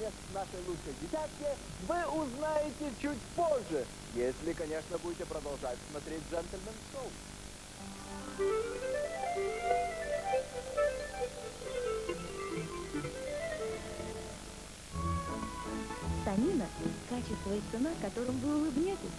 мест в нашей лучшей десятке вы узнаете чуть позже, если, конечно, будете продолжать смотреть «Джентльмен Шоу». Станина – качество и цена, которым вы улыбнетесь.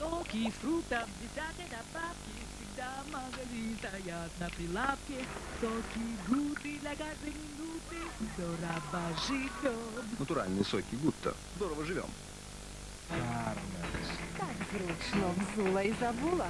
Соки из фруктов, десятки добавки, всегда в магазине стоят на прилавке. Соки гуды для каждой минуты, здорово живем. Натуральные соки Гутта. Здорово живем. Так зручно взула і забула.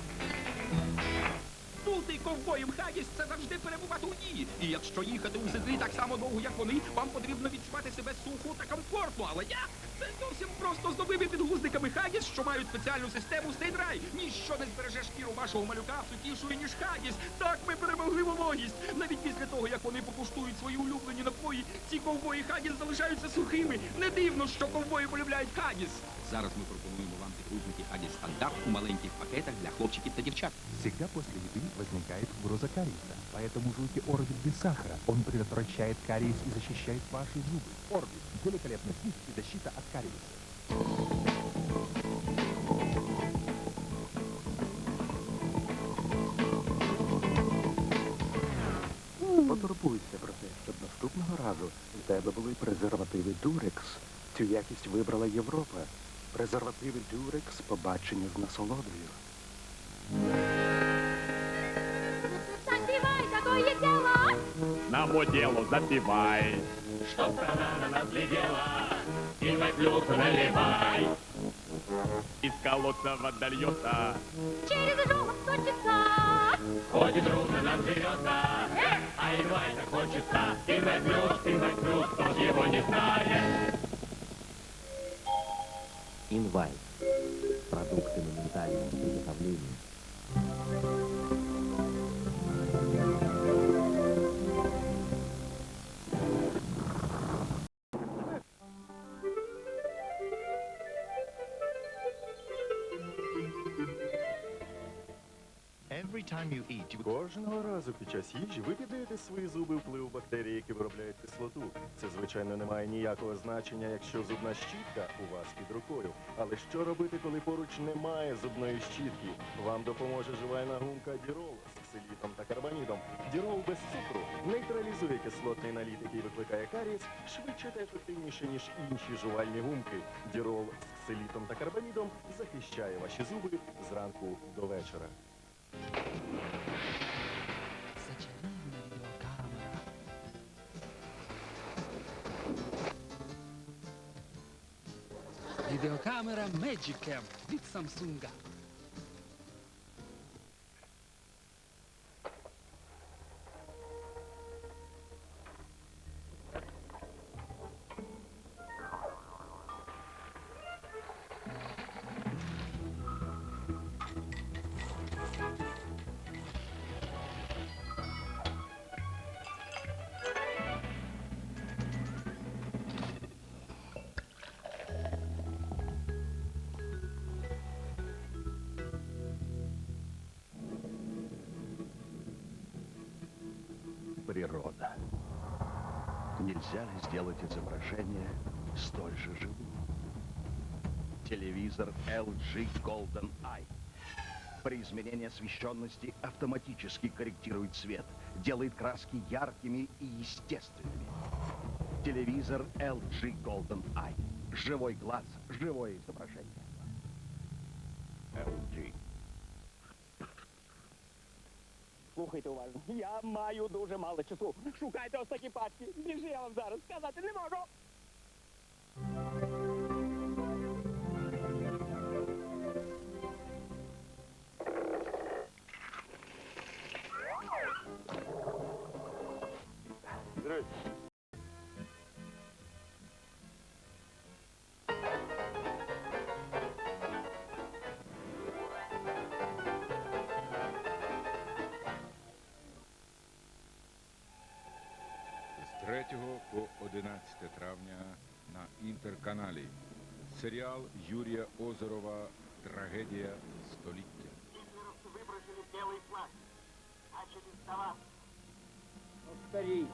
Бути ковбоєм Хагіс це завжди перебувати у дії. І якщо їхати у седлі так само довго, як вони, вам потрібно відчувати себе сухо та комфортно. Але я це зовсім просто з новими підгузниками Хагіс, що мають спеціальну систему Стейдрай. Ніщо не збереже шкіру вашого малюка сухішою, ніж Хагіс. Так ми перемогли вологість. Навіть після того, як вони покуштують свої улюблені напої, ці ковбої Хагіс залишаються сухими. Не дивно, що ковбої полюбляють Хагіс. Зараз ми пропонуємо вам підгузники Хагіс стандарт у маленьких пакетах для хлопчиків та дівчат. Всегда после еды возникает угроза кариеса. Поэтому жуйте Орбит без сахара. Он предотвращает кариес и защищает ваши зубы. Орбит – великолепный вкус и защита от кариеса. Потурбуйся про те, щоб наступного разу в тебе були презервативи Дурекс. Цю якість вибрала Європа. Презервативи Дурекс побачені з насолодою. Запівай такое дело! На дело запивай. Чтоб она нас глядела, и в плюс наливай. Из колодца вода льется. Через жопу точится! Ходит ровно нам живется, а едва это хочется. И в плюс, и в плюс, кто его не знает. Инвайт. Продукты моментального приготовления. Кожного разу під час їжі ви піддаєте свої зуби впливу бактерій, які виробляють кислоту. Це, звичайно, не має ніякого значення, якщо зубна щітка у вас під рукою. Але що робити, коли поруч немає зубної щітки? Вам допоможе жувальна гумка Дірол з ксилітом та карбамідом. Дірол без цукру нейтралізує кислотний наліт, який викликає карієс, швидше та ефективніше, ніж інші жувальні гумки. Дірол з ксилітом та карбамідом захищає ваші зуби зранку до вечора. videocamera Magic Camp di Samsung. Природа. Нельзя ли сделать изображение столь же живым? Телевизор LG Golden Eye. При изменении освещенности автоматически корректирует цвет, делает краски яркими и естественными. Телевизор LG Golden Eye. Живой глаз, живое изображение. Слухайте уважно, я маю дуже мало часу. Шукайте ось такі пачки. Більше я вам зараз сказати не можу. 3 по 11 травня на інтерканалі. Серіал Юрія Озерова Трагедія століття. Повтори,